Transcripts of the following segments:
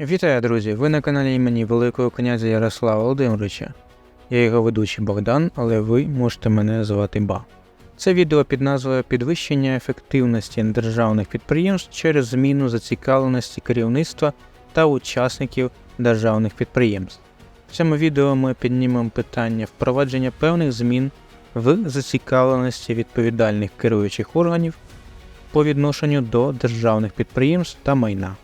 Вітаю, друзі! Ви на каналі імені Великого князя Ярослава Володимировича. Я його ведучий Богдан, але ви можете мене звати Ба. Це відео під назвою Підвищення ефективності державних підприємств через зміну зацікавленості керівництва та учасників державних підприємств. В цьому відео ми піднімемо питання впровадження певних змін в зацікавленості відповідальних керуючих органів по відношенню до державних підприємств та майна.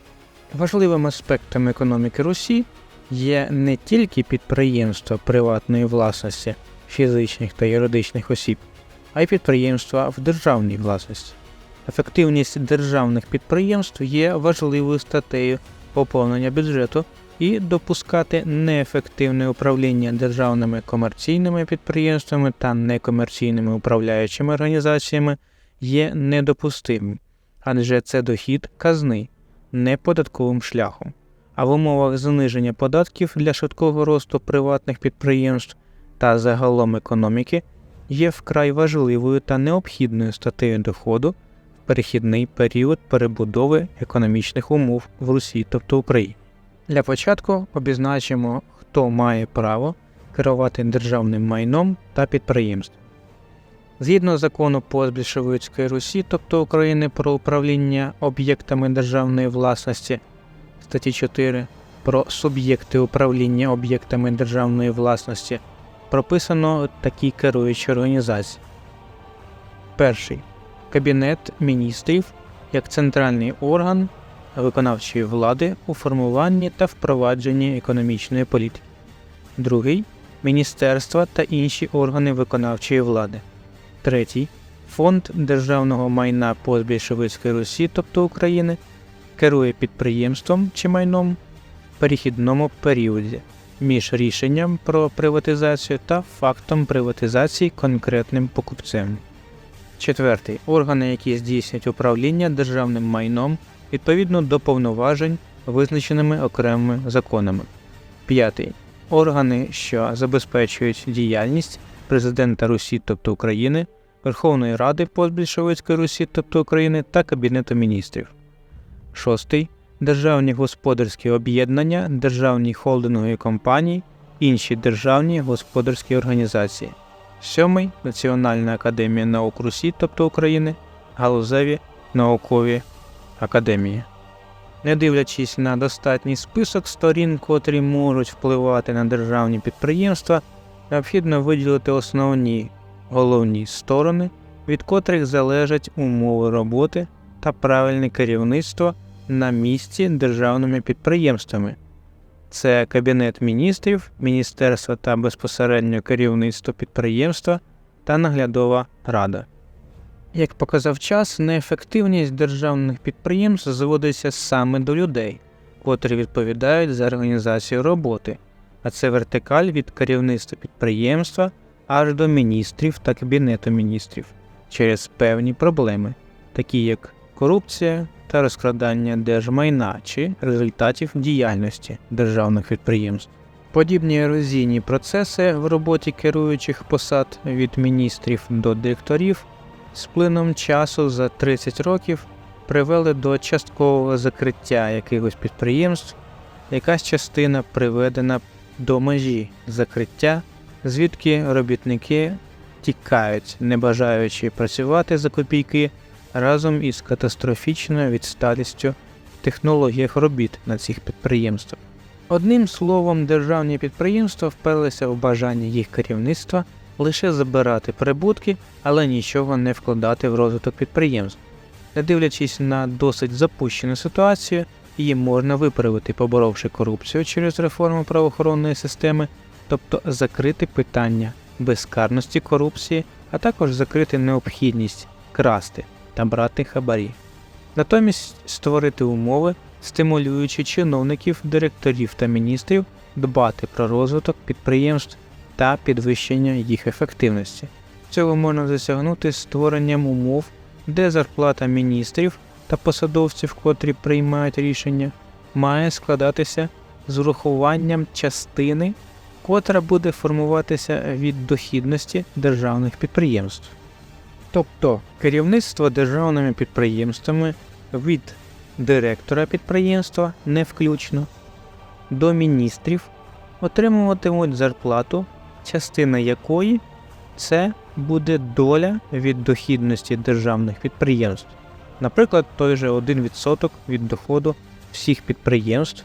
Важливим аспектом економіки Русі є не тільки підприємства приватної власності фізичних та юридичних осіб, а й підприємства в державній власності. Ефективність державних підприємств є важливою статтею поповнення бюджету і допускати неефективне управління державними комерційними підприємствами та некомерційними управляючими організаціями є недопустимим, адже це дохід казни не податковим шляхом, а в умовах зниження податків для швидкого росту приватних підприємств та загалом економіки є вкрай важливою та необхідною статтею доходу в перехідний період перебудови економічних умов в Русі, тобто Україні. Для початку обізначимо, хто має право керувати державним майном та підприємством. Згідно закону постбільшовицької Русі, тобто України про управління об'єктами державної власності, статті 4 про суб'єкти управління об'єктами державної власності, прописано такі керуючі організації. Перший Кабінет міністрів як центральний орган виконавчої влади у формуванні та впровадженні економічної політики. Другий Міністерства та інші органи виконавчої влади. Третій Фонд державного майна постбільшовицької Русі, тобто України, керує підприємством чи майном в перехідному періоді між рішенням про приватизацію та фактом приватизації конкретним покупцем. Четвертий органи, які здійснюють управління державним майном відповідно до повноважень, визначеними окремими законами. П'ятий органи, що забезпечують діяльність президента Русі, тобто України, Верховної Ради постбільшовицької Русі, тобто України та Кабінету міністрів. Шостий державні господарські об'єднання, державні холдингові компанії, інші державні господарські організації. Сьомий Національна академія наук Русі, тобто України, галузеві наукові академії. Не дивлячись на достатній список сторін, котрі можуть впливати на державні підприємства, необхідно виділити основні головні сторони, від котрих залежать умови роботи та правильне керівництво на місці державними підприємствами. Це Кабінет міністрів, Міністерство та безпосередньо керівництво підприємства та наглядова рада. Як показав час, неефективність державних підприємств зводиться саме до людей, котрі відповідають за організацію роботи, а це вертикаль від керівництва підприємства аж до міністрів та кабінету міністрів через певні проблеми, такі як корупція та розкрадання держмайна чи результатів діяльності державних підприємств. Подібні ерозійні процеси в роботі керуючих посад від міністрів до директорів з плином часу за 30 років привели до часткового закриття якихось підприємств, якась частина приведена до межі закриття, звідки робітники тікають, не бажаючи працювати за копійки разом із катастрофічною відсталістю в технологіях робіт на цих підприємствах. Одним словом, державні підприємства вперлися в бажання їх керівництва лише забирати прибутки, але нічого не вкладати в розвиток підприємств. Не дивлячись на досить запущену ситуацію, її можна виправити, поборовши корупцію через реформу правоохоронної системи, тобто закрити питання безкарності корупції, а також закрити необхідність красти та брати хабарі. Натомість створити умови, стимулюючи чиновників, директорів та міністрів дбати про розвиток підприємств та підвищення їх ефективності. Цього можна досягнути створенням умов, де зарплата міністрів та посадовців, котрі приймають рішення, має складатися з урахуванням частини, котра буде формуватися від дохідності державних підприємств. Тобто керівництво державними підприємствами від директора підприємства не включно до міністрів отримуватимуть зарплату, частина якої це буде доля від дохідності державних підприємств. Наприклад, той же 1% від доходу всіх підприємств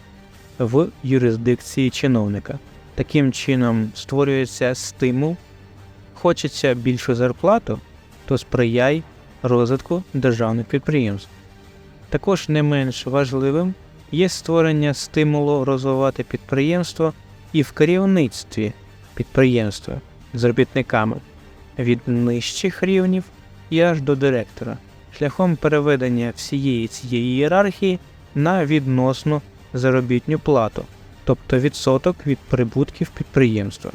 в юрисдикції чиновника. Таким чином створюється стимул. Хочеться більшу зарплату, то сприяй розвитку державних підприємств. Також не менш важливим є створення стимулу розвивати підприємство і в керівництві підприємства з робітниками від нижчих рівнів і аж до директора, шляхом переведення всієї цієї ієрархії на відносну заробітню плату, тобто відсоток від прибутків підприємства.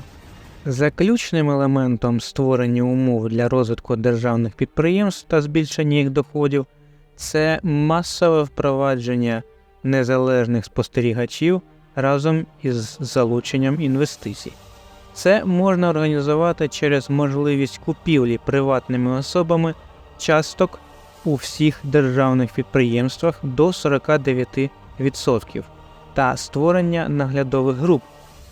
Заключним елементом створення умов для розвитку державних підприємств та збільшення їх доходів це масове впровадження незалежних спостерігачів разом із залученням інвестицій. Це можна організувати через можливість купівлі приватними особами часток у всіх державних підприємствах до 49% та створення наглядових груп,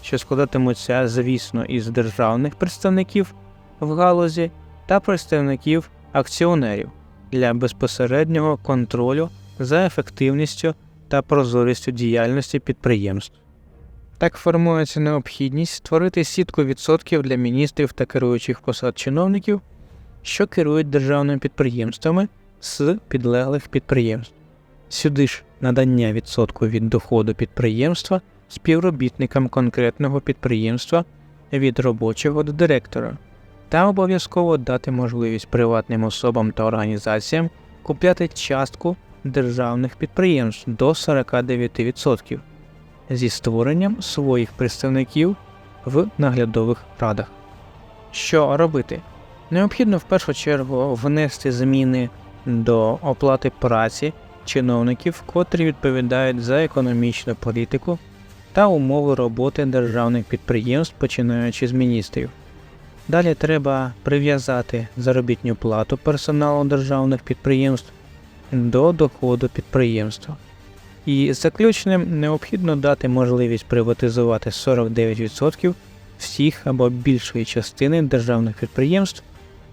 що складатимуться, звісно, із державних представників в галузі та представників акціонерів для безпосереднього контролю за ефективністю та прозорістю діяльності підприємств. Так формується необхідність створити сітку відсотків для міністрів та керуючих посад чиновників, що керують державними підприємствами з підлеглих підприємств. Сюди ж надання відсотку від доходу підприємства співробітникам конкретного підприємства від робочого до директора, та обов'язково дати можливість приватним особам та організаціям купляти частку державних підприємств до 49% зі створенням своїх представників в наглядових радах. Що робити? Необхідно в першу чергу внести зміни до оплати праці чиновників, котрі відповідають за економічну політику та умови роботи державних підприємств, починаючи з міністрів. Далі треба прив'язати заробітну плату персоналу державних підприємств до доходу підприємства. І заключним необхідно дати можливість приватизувати 49% всіх або більшої частини державних підприємств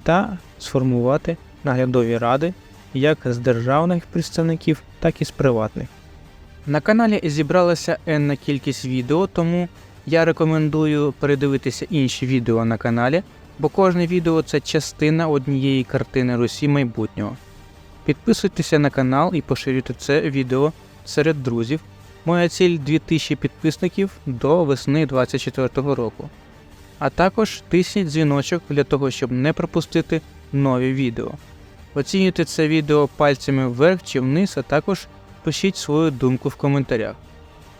та сформувати наглядові ради як з державних представників, так і з приватних. На каналі зібралася енна кількість відео, тому я рекомендую передивитися інші відео на каналі, бо кожне відео це частина однієї картини Русі майбутнього. Підписуйтеся на канал і поширюйте це відео серед друзів. Моя ціль 2000 підписників до весни 2024 року. А також тисніть дзвіночок для того, щоб не пропустити нові відео. Оцінюйте це відео пальцями вверх чи вниз, а також пишіть свою думку в коментарях.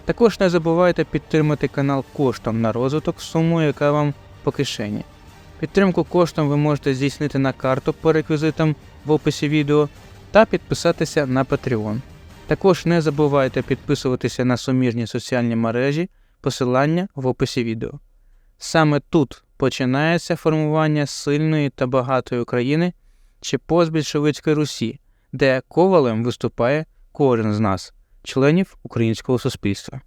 Також не забувайте підтримати канал коштом на розвиток сумою, яка вам по кишені. Підтримку коштом ви можете здійснити на карту по реквізитам в описі відео та підписатися на Patreon. Також не забувайте підписуватися на суміжні соціальні мережі, посилання в описі відео. Саме тут починається формування сильної та багатої України чи постбільшовицької Русі, де ковалем виступає кожен з нас, членів українського суспільства.